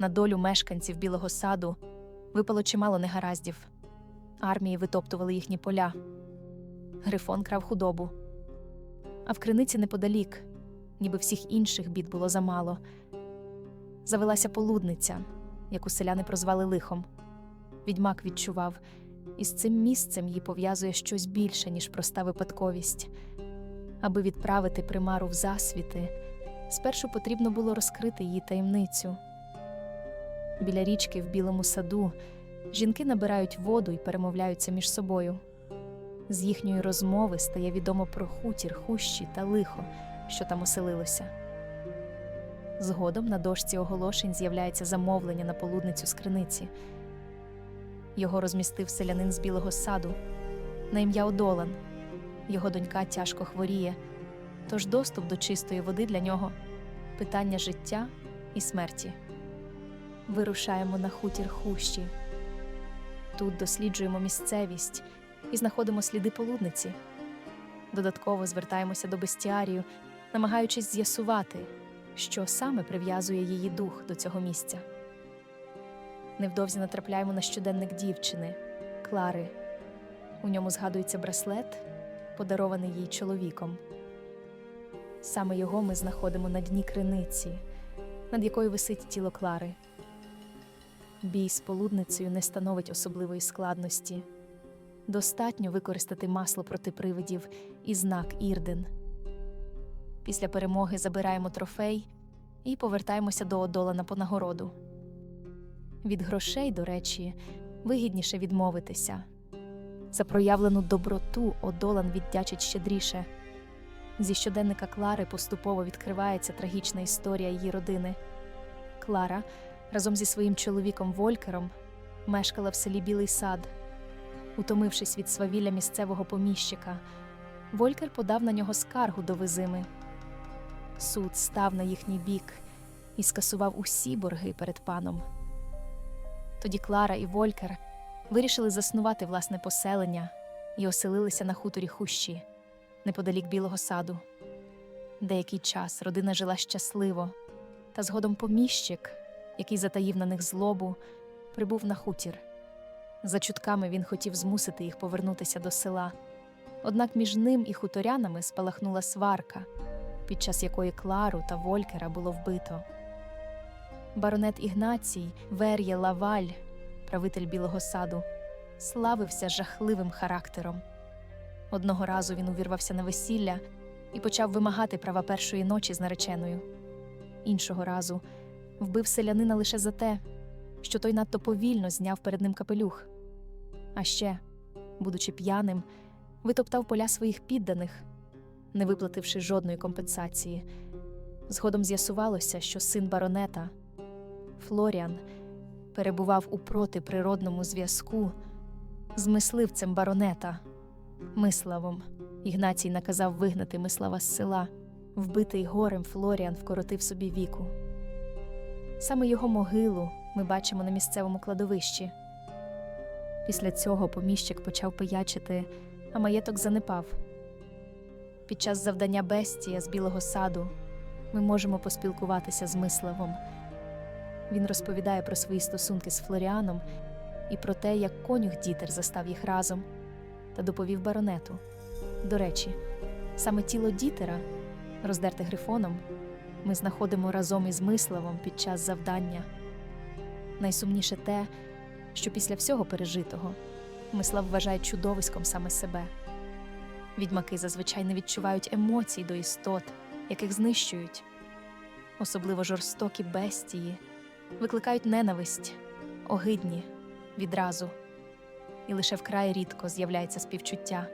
На долю мешканців Білого саду випало чимало негараздів. Армії витоптували їхні поля. Грифон крав худобу. А в криниці неподалік, ніби всіх інших бід було замало. Завелася полудниця, яку селяни прозвали лихом. Відьмак відчував, і з цим місцем її пов'язує щось більше, ніж проста випадковість. Аби відправити примару в засвіти, спершу потрібно було розкрити її таємницю. Біля річки в білому саду жінки набирають воду і перемовляються між собою. З їхньої розмови стає відомо про хутір, хущі та лихо, що там оселилося. Згодом на дошці оголошень з'являється замовлення на полудницю з криниці. Його розмістив селянин з білого саду на ім'я Одолан. Його донька тяжко хворіє, тож доступ до чистої води для нього питання життя і смерті. Вирушаємо на хутір хущі. Тут досліджуємо місцевість і знаходимо сліди полудниці. Додатково звертаємося до бестіарію, намагаючись з'ясувати, що саме прив'язує її дух до цього місця. Невдовзі натрапляємо на щоденник дівчини Клари. У ньому згадується браслет, подарований їй чоловіком. Саме його ми знаходимо на дні криниці, над якою висить тіло Клари. Бій з полудницею не становить особливої складності. Достатньо використати масло проти привидів і знак Ірден. Після перемоги забираємо трофей і повертаємося до Одолана по нагороду. Від грошей, до речі, вигідніше відмовитися. За проявлену доброту Одолан віддячить щедріше. Зі щоденника Клари поступово відкривається трагічна історія її родини. Клара разом зі своїм чоловіком Волькером мешкала в селі Білий Сад. Утомившись від свавілля місцевого поміщика, Волькер подав на нього скаргу до Визими. Суд став на їхній бік і скасував усі борги перед паном. Тоді Клара і Волькер вирішили заснувати власне поселення і оселилися на хуторі хущі, неподалік Білого саду. Деякий час родина жила щасливо, та згодом поміщик, який затаїв на них злобу, прибув на хутір. За чутками він хотів змусити їх повернутися до села. Однак між ним і хуторянами спалахнула сварка, під час якої Клару та Волькера було вбито. Баронет Ігнацій Вер'є Лаваль, правитель Білого саду, славився жахливим характером. Одного разу він увірвався на весілля і почав вимагати права першої ночі з нареченою. Іншого разу вбив селянина лише за те, що той надто повільно зняв перед ним капелюх. А ще, будучи п'яним, витоптав поля своїх підданих, не виплативши жодної компенсації. Згодом з'ясувалося, що син баронета Флоріан перебував у протиприродному зв'язку з мисливцем баронета Миславом. Ігнацій наказав вигнати Мислава з села. Вбитий горем Флоріан вкоротив собі віку. Саме його могилу ми бачимо на місцевому кладовищі. Після цього поміщик почав пиячити, а маєток занепав. Під час завдання бестія з білого саду ми можемо поспілкуватися з Миславом. Він розповідає про свої стосунки з Флоріаном і про те, як конюх Дітер застав їх разом та доповів баронету. До речі, саме тіло Дітера, роздерте грифоном, ми знаходимо разом із Миславом під час завдання. Найсумніше те, що після всього пережитого Мислав вважає чудовиськом саме себе. Відьмаки зазвичай не відчувають емоцій до істот, яких знищують. Особливо жорстокі бестії викликають ненависть, огидні відразу, і лише вкрай рідко з'являється співчуття.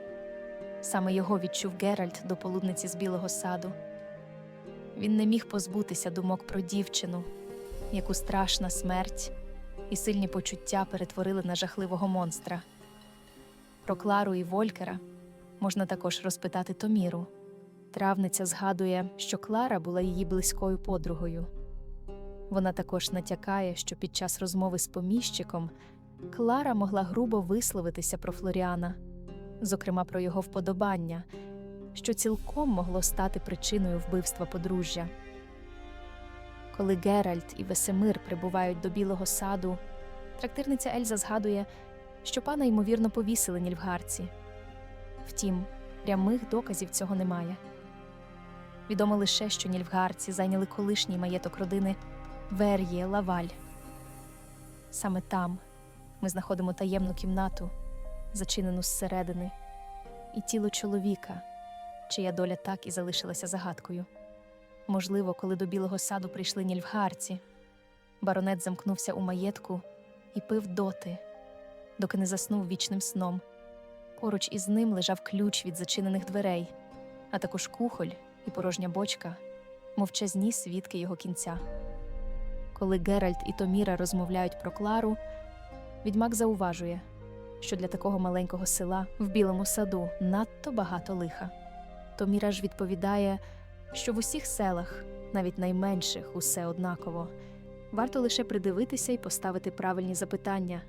Саме його відчув Геральт до полудниці з білого саду. Він не міг позбутися думок про дівчину, яку страшна смерть і сильні почуття перетворили на жахливого монстра. Про Клару і Волькера можна також розпитати Томіру. Травниця згадує, що Клара була її близькою подругою. Вона також натякає, що під час розмови з поміщиком Клара могла грубо висловитися про Флоріана, зокрема про його вподобання, що цілком могло стати причиною вбивства подружжя. Коли Геральт і Весемир прибувають до білого саду, трактирниця Ельза згадує, що пана ймовірно повісили нільфгарці. Втім, прямих доказів цього немає. Відомо лише, що нільфгарці зайняли колишній маєток родини Вер'є Лаваль. Саме там ми знаходимо таємну кімнату, зачинену зсередини, і тіло чоловіка, чия доля так і залишилася загадкою. Можливо, коли до білого саду прийшли нільфгарці, баронет замкнувся у маєтку і пив доти, доки не заснув вічним сном. Поруч із ним лежав ключ від зачинених дверей, а також кухоль і порожня бочка, мовчазні свідки його кінця. Коли Геральт і Томіра розмовляють про Клару, відьмак зауважує, що для такого маленького села в білому саду надто багато лиха. Томіра Міраж відповідає, що в усіх селах, навіть найменших, усе однаково. Варто лише придивитися і поставити правильні запитання,